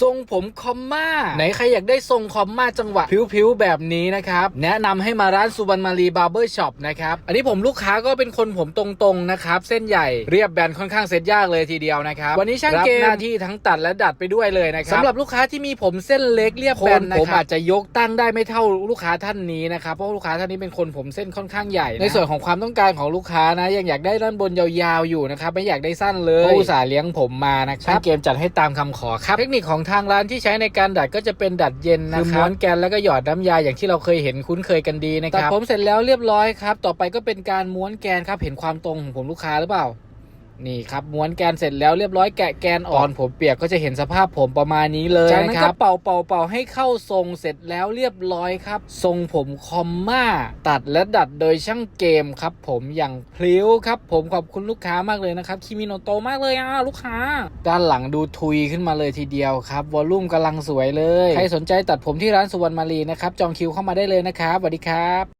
ทรงผมคอมมาไหนใครอยากได้ทรงคอมมาจังหวะผิวๆแบบนี้นะครับ แนะนำให้มาร้านสุวรรณมารีบาร์เบอร์ช็อปนะครับ อันนี้ผมลูกค้าก็เป็นคนผมตรงๆนะครับ เส้นใหญ่เรียบแบนค่อนข้างเซ็ตยากเลยทีเดียวนะครับ วันนี้ช่างเกมหน้าที่ทั้งตัดและดัดไปด้วยเลยนะครับสำหรับลูกค้าที่มีผมเส้นเล็กเรียบแบนผมอาจจะยกตั้งได้ไม่เท่าลูกค้าท่านนี้นะครับเพราะว่าลูกค้าท่านนี้เป็นคนผมเส้นค่อนข้างใหญ่นะในส่วนของความต้องการของลูกค้านะยังอยากได้ด้านบนยาวๆอยู่นะครับไม่อยากได้สั้นเลยก็อุตส่าห์เลี้ยงผมมานะครับช่างเกมจัดให้ตามคำขอครับเทคนิคของทางร้านที่ใช้ในการดัดก็จะเป็นดัดเย็นนะครับคือม้วนแกนแล้วก็หยอดน้ำยาอย่างที่เราเคยเห็นคุ้นเคยกันดีนะครับตัดผมเสร็จแล้วเรียบร้อยครับ ต่อไปก็เป็นการม้วนแกนครับ เห็นความตรงของผมลูกค้าหรือเปล่า นี่ครับม้วนแกนเสร็จแล้วเรียบร้อยแกะแกนออกตอนผมเปียกก็จะเห็นสภาพผมประมาณนี้เลยจากนั้นก็เป่าเป่าเป่าให้เข้าทรงเสร็จแล้วเรียบร้อยครับ ทรงผมคอมมาตัดและดัดโดยช่างเกมครับ ผมอย่างพลิ้วครับ ผมขอบคุณลูกค้ามากเลยนะครับคิมิโนโตะมากเลยอะลูกค้า ด้านหลังดูทุยขึ้นมาเลยทีเดียวครับวอลลุ่มกำลังสวยเลย ใครสนใจตัดผมที่ร้านสุวรรณมารีนะครับจองคิวเข้ามาได้เลยนะครับสวัสดีครับ